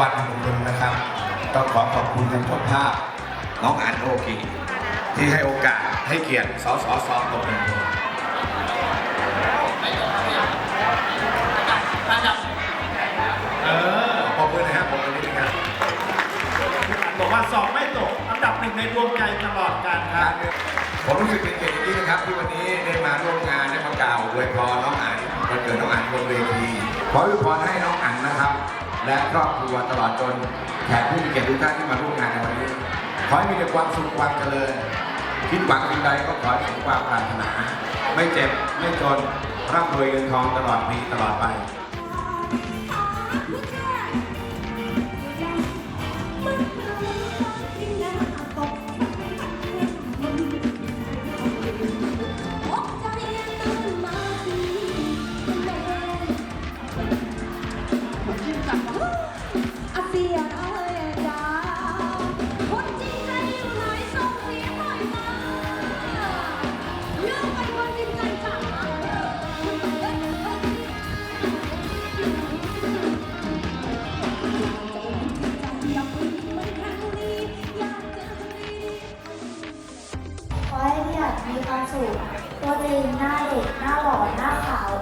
วันมงคลนะครับ ต้องขอขอบคุณท่านเจ้าภาพน้องอันโอกิที่ให้โอกาสให้เกียรติสสสตกเป็นตัวเออขอบคุณนะครับขอบคุณนิดนึงครับบอกว่าสอบไม่ตกอันดับหนึ่งในดวงใจตลอดการครับผมรู้สึกเป็นเกียรติอย่างยิ่งนะครับ ที่วันนี้ได้มาร่วมงานได้มากล่าวอวยพรน้องอันวันเกิดน้องอันบนเวทีขออวยพรให้น้องอันนะครับ และครอบครัวตลอดจนแขกผู้มีเกียรติทุกท่านที่มาร่วมงานในวันนี้ ขอให้มีแต่ความสุขความเจริญคิดหวังสิ่งใดก็ขอให้สมความปรารถนา ไม่เจ็บไม่จนร่ำรวยเงินทองตลอดปีตลอดไป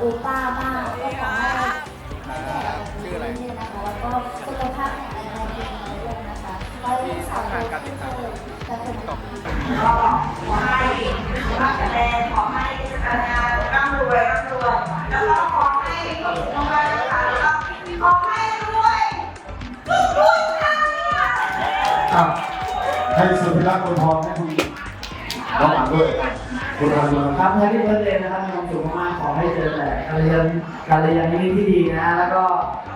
อูป้ามากก็ขอให้ไม่แก่แบบนี้เรื่ยนะคะแล้วก็สุขภาพแข็งแรงในปีนี้ด้วยนะคะขอให้พี่สาวโตขึ้นเลยและเป็นก็ขอให้สุขภาพแข็งแรงขอให้การงานร่ำรวยร่ำรวยแล้วก็ขอให้ความสุขมากๆนะคะแล้วก็ขอให้รวยรวยค่ะให้สุดพิรักษ์คนทองให้คุณ น้องอ่านด้วยคุณทำด้วยครับแฮปปี้เบิร์ดเดย์นะครับมีความสุขมากๆขอให้เจอแต่การเรียนการเรียนที่ที่ดีนะ แล้วก็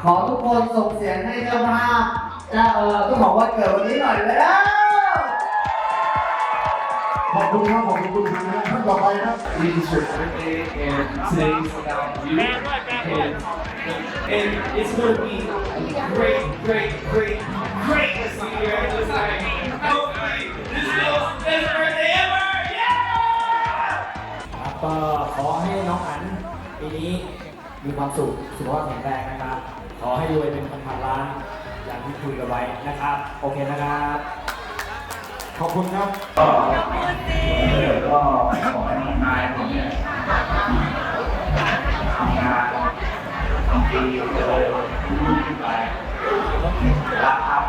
ขอทุกคนส่งเสียงให้เจ้าภาพเจ้าเออต้องบอกว่าเกิดวันนี้หน่อยแล้วขอบคุณครับขอบคุณคุณนะท่านต่อไปครับ It's your birthday and today's about you. And, and it's gonna be great, great, great, great to see you at ก็ขอให้น้องอันปีนี้มีความสุขสุขภาพแข็งแรงนะครับ ขอให้รวยเป็นพันๆล้านอย่างที่คุยกันไว้นะครับ โอเคนะครับ ขอบคุณครับก็ก็ขอให้น้องนายผมเนี่ยทำงานทำดีเจริญขึ้นไปรักครับ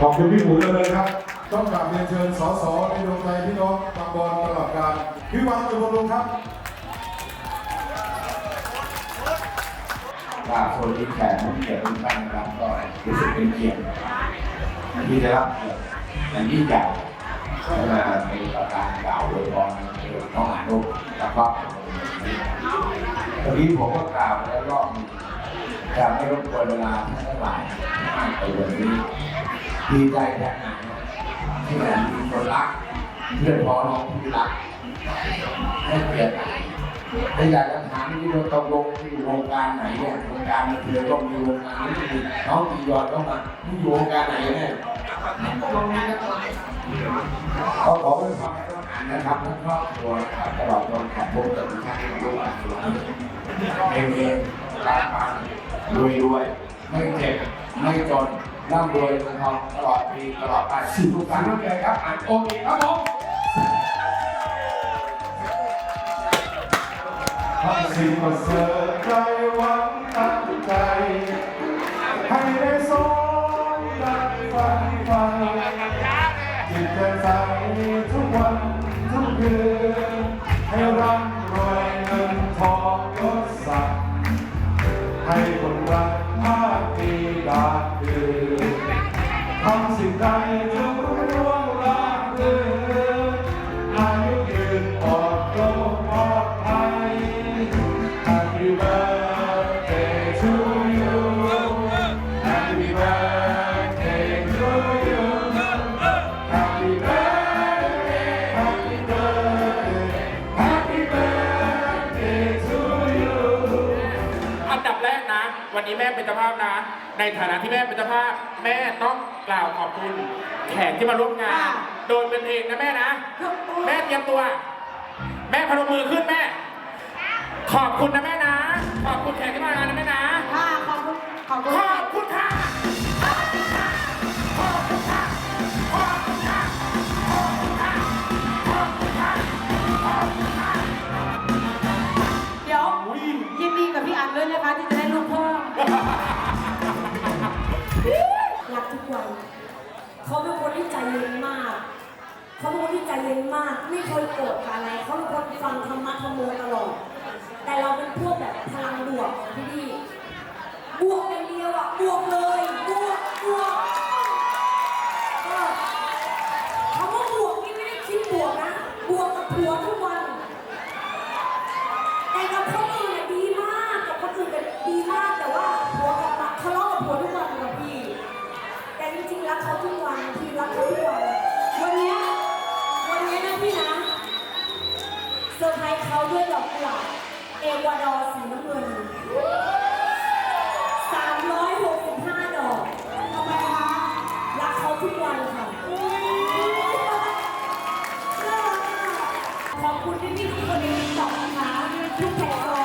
ขอบคุณพี่หมูเลยครับ ต้องกราบเรียนเชิญสสในดวงใจพี่น้องบางบอลตลอดการพี่วันจุลบำรุงครับว่าโซนนี้แขกผู้เกียรติทุกท่านนะครับก็รู้สึกเป็นเกียรติที่ได้รับเกียรติอย่างยิ่งใหญ่มาเป็นประการกล่าวโดยพรน้องอ่านลูกแล้วก็ตอนนี้ผมก็กล่าวแล้วรอบจะไม่รบกวนเวลาท่านทั้งหลายมากไปวันนี้ดีใจแค่ ไหนที่แบบมีคนรักเพื่อนพ้องน้องที่รักให้เกียรติถ้าอยากจะถามที่เราตกลงที่อยู่วงการไหนเนี่ยวงการบันเทิงต้องมีวงการนี้มีน้องจียอนต้องมาที่อยู่วงการไหนเนี่ยก็ขอเป็นความให้ต้องอ่านนะครับทั้งครอบครัวนะครับตลอดจนขอบคุณกับทุกท่านที่มาร่วมงานในวันนี้เองเองรักปังรวยรวยไม่เจ็บไม่จน ร่ำรวยเงินทองตลอดปีตลอดไปทุกท่านทุกเลยครับอ่านโอเคครับผมทำสิ่งประเสริฐใจหวังตั้งใจให้ สิ่งใดจงรุ่งเร่วงราบรื่นอายุยืนปลอดโรคปลอดภัย Happy birthday to you Happy birthday to you Happy birthday Happy birthday Happy birthday to you อันดับแรกนะ วันนี้แม่เป็นเจ้าภาพนะ ในฐานะที่แม่เป็นเจ้าภาพ แม่ต้อง กล่าวขอบคุณแขกที่มาร่วมงานโดนเป็นเองนะแม่นะแม่เตรียมตัว แม่พนมมือขึ้นแม่ ขอบคุณนะแม่นะ ขอบคุณแขกที่มางานนะแม่นะขอบคุณขอบคุณขอบคุณค่ะ ขอบคุณค่ะ เดี๋ยว อุ๊ย ยินดีกับพี่อันด้วยนะคะที่จะได้ลูกเพิ่ม วัย เขาเป็นคนที่ใจเย็นมาก เขาเป็นคนที่ใจเย็นมาก ไม่เคยโกรธอะไร เขาเป็นคนฟังธรรมะธรรมโมตลอด แต่เราเป็นพวกแบบพลังบวกพี่ดีบวกอย่างเดียวอะบวกเลยบวกบวก เอวาดอร์สีน้ำเงิน365 ดอก ทำไมคะ รักเขาทุกวันค่ะ ขอบคุณพี่ๆทุกคนในติ๊กต็อกนะคะทุกแพล